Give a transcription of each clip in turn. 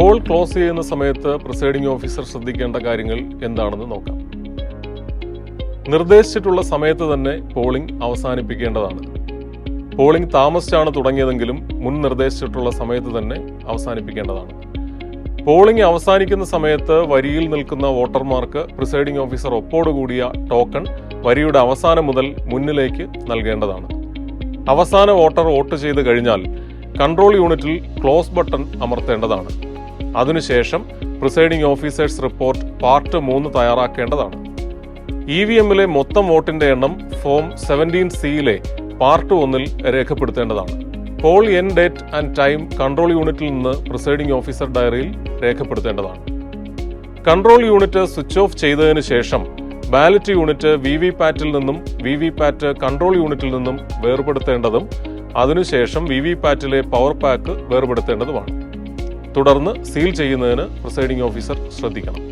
Paul close ചെയ്യുന്ന സമയത്ത് presiding officer ശ്രദ്ധിക്കേണ്ട കാര്യങ്ങൾ എന്താണെന്ന് നോക്കാം. നിർദ്ദേശിച്ചിട്ടുള്ള സമയത്ത് തന്നെ പോളിംഗ് അവസാനിപ്പിക്കേണ്ടതാണ്. പോളിംഗ് താമസിച്ചാണ് തുടങ്ങിയതെങ്കിലും മുൻ നിർദ്ദേശിച്ചിട്ടുള്ള സമയത്ത് തന്നെ അവസാനിപ്പിക്കേണ്ടതാണ്. പോളിംഗ് അവസാനിക്കുന്ന സമയത്ത് വരിയിൽ നിൽക്കുന്ന വോട്ടർമാർക്ക് പ്രിസൈഡിംഗ് ഓഫീസർ ഒപ്പോടുകൂടിയ ടോക്കൺ വരിയുടെ അവസാനം മുതൽ മുന്നിലേക്ക് നൽകേണ്ടതാണ്. അവസാന വോട്ടർ വോട്ട് ചെയ്ത് കഴിഞ്ഞാൽ കൺട്രോൾ യൂണിറ്റിൽ ക്ലോസ് ബട്ടൺ അമർത്തേണ്ടതാണ്. അതിനുശേഷം പ്രിസൈഡിംഗ് ഓഫീസേഴ്സ് റിപ്പോർട്ട് പാർട്ട് മൂന്ന് തയ്യാറാക്കേണ്ടതാണ്. ഇ വി എമ്മിലെ മൊത്തം വോട്ടിന്റെ എണ്ണം ഫോം സെവന്റീൻ സിയിലെ പാർട്ട് ഒന്നിൽ രേഖപ്പെടുത്തേണ്ടതാണ്. Poll end date and time control യൂണിറ്റിൽ നിന്ന് പ്രിസൈഡിംഗ് ഓഫീസർ ഡയറിയിൽ രേഖപ്പെടുത്തേണ്ടതാണ്. കൺട്രോൾ യൂണിറ്റ് സ്വിച്ച് ഓഫ് ചെയ്തതിന് ശേഷം ബാലറ്റ് യൂണിറ്റ് വി വി പാറ്റിൽ നിന്നും വി വി പാറ്റ് കൺട്രോൾ യൂണിറ്റിൽ നിന്നും വേർപെടുത്തേണ്ടതും അതിനുശേഷം വി വി പാറ്റിലെ പവർ പാക്ക് വേർപെടുത്തേണ്ടതുമാണ്. തുടർന്ന് സീൽ ചെയ്യുന്നതിന് പ്രിസൈഡിംഗ് ഓഫീസർ ശ്രദ്ധിക്കണം.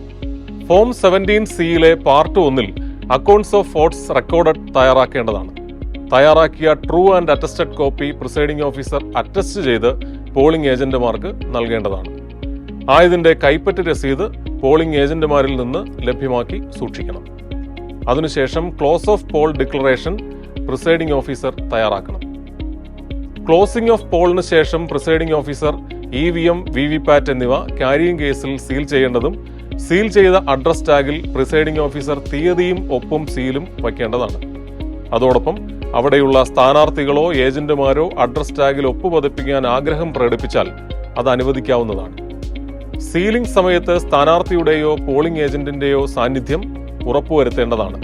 ഫോം സെവന്റീൻ സിയിലെ പാർട്ട് ഒന്നിൽ അക്കൗണ്ട്സ് ഓഫ് ഫോർട്സ് റെക്കോർഡഡ് തയ്യാറാക്കേണ്ടതാണ്. തയ്യാറാക്കിയ true and attested copy presiding officer attest ചെയ്ത് പോളിംഗ് ഏജന്റുമാർക്ക് നൽകേണ്ടതാണ്. ആയതിന്റെ കൈപ്പറ്റ് രസീത് പോളിംഗ് ഏജന്റുമാരിൽ നിന്ന് ലഭ്യമാക്കി സൂക്ഷിക്കണം. അതിനുശേഷം close of poll declaration presiding officer തയ്യാറാക്കണം. ക്ലോസിംഗ് ഓഫ് പോളിന് ശേഷം presiding officer E V M V V PAT എന്നിവ ക്യാരിയിങ് കേസിൽ സീൽ ചെയ്യേണ്ടതും സീൽ ചെയ്ത അഡ്രസ് ടാഗിൽ പ്രിസൈഡിംഗ് ഓഫീസർ തീയതിയും ഒപ്പും സീലും വയ്ക്കേണ്ടതാണ്. അതോടൊപ്പം അവിടെയുള്ള സ്ഥാനാർത്ഥികളോ ഏജന്റുമാരോ അഡ്രസ് ടാഗിൽ ഒപ്പ് പതിപ്പിക്കാൻ ആഗ്രഹം പ്രകടിപ്പിച്ചാൽ അത് അനുവദിക്കാവുന്നതാണ്. സീലിംഗ് സമയത്ത് സ്ഥാനാർത്ഥിയുടെയോ പോളിംഗ് ഏജന്റിന്റെയോ സാന്നിധ്യം ഉറപ്പുവരുത്തേണ്ടതാണ്.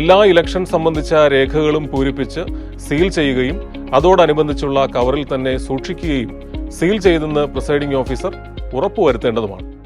എല്ലാ ഇലക്ഷൻ സംബന്ധിച്ച രേഖകളും പൂരിപ്പിച്ച് സീൽ ചെയ്യുകയും അതോടനുബന്ധിച്ചുള്ള കവറിൽ തന്നെ സൂക്ഷിക്കുകയും സീൽ ചെയ്തെന്ന് പ്രിസൈഡിംഗ് ഓഫീസർ ഉറപ്പുവരുത്തേണ്ടതുമാണ്.